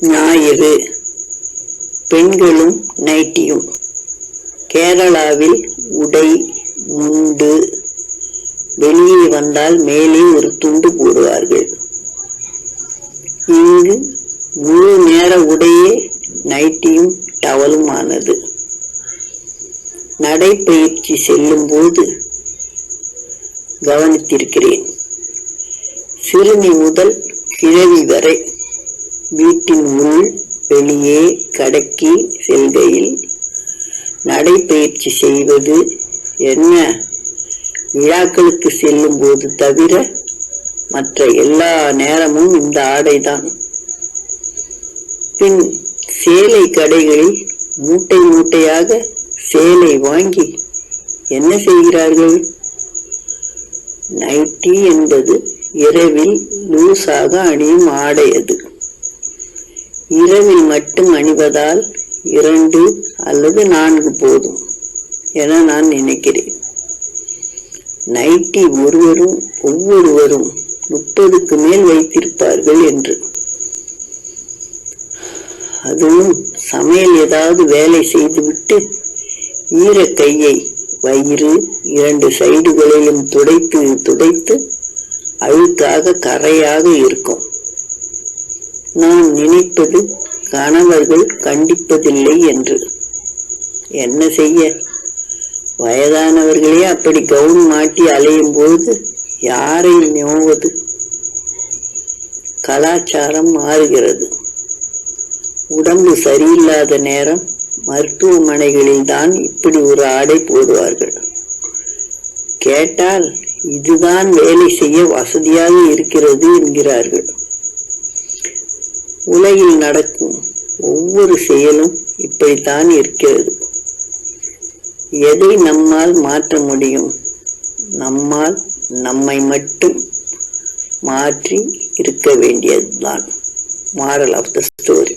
ஞாயிறு. பெண்களும் நைட்டியும். கேரளாவில் உடை முண்டு வெளியே வந்தால் மேலே ஒரு துண்டு போடுவார்கள். இங்கு முழு நேர உடையே நைட்டியும் டவலுமானது. நடைப்பயிற்சி செல்லும் போது கவனித்திருக்கிறேன். சிறுமி முதல் கிழவி வரை வீட்டின் உள் வெளியே கடைக்கு செல்கையில் நடைபயிற்சி செய்வது என்ன? விழாக்களுக்கு செல்லும் போது தவிர மற்ற எல்லா நேரமும் இந்த ஆடைதான். பின் சேலை கடைகளில் மூட்டை மூட்டையாக சேலை வாங்கி என்ன செய்கிறார்கள்? நைட்டி என்பது இரவில் லூசாக அணியும் ஆடை அது. இரவில் மட்டும் அணிவதால் இரண்டு அல்லது நான்கு போதும் என நான் நினைக்கிறேன். நைட்டி ஒருவரும் ஒவ்வொருவரும் முப்பதுக்கு மேல் வைத்திருப்பார்கள் என்று. அதுவும் சமையல் ஏதாவது வேலை செய்துவிட்டு ஈர கையை வயிறு இரண்டு சைடுகளிலும் துடைத்து துடைத்து அழுக்காக கரையாக இருக்கும். நான் நினைப்பது கணவர்கள் கண்டிப்பதில்லை என்று. என்ன செய்ய? வயதானவர்களே அப்படி கவுன் மாட்டி அலையும் போது யாரை நோவது? கலாச்சாரம் மாறுகிறது. உடம்பு சரியில்லாத நேரம் மருத்துவமனைகளில் தான் இப்படி ஒரு ஆடை போடுவார்கள். கேட்டால் இதுதான் வேலை செய்ய வசதியாக இருக்கிறது என்கிறார்கள். உலகில் நடக்கும் ஒவ்வொரு செயலும் இப்படித்தான் இருக்கிறது. எதை நம்மால் மாற்ற முடியும்? நம்மால் நம்மை மட்டும் மாற்றி இருக்க வேண்டியதுதான். Moral of the story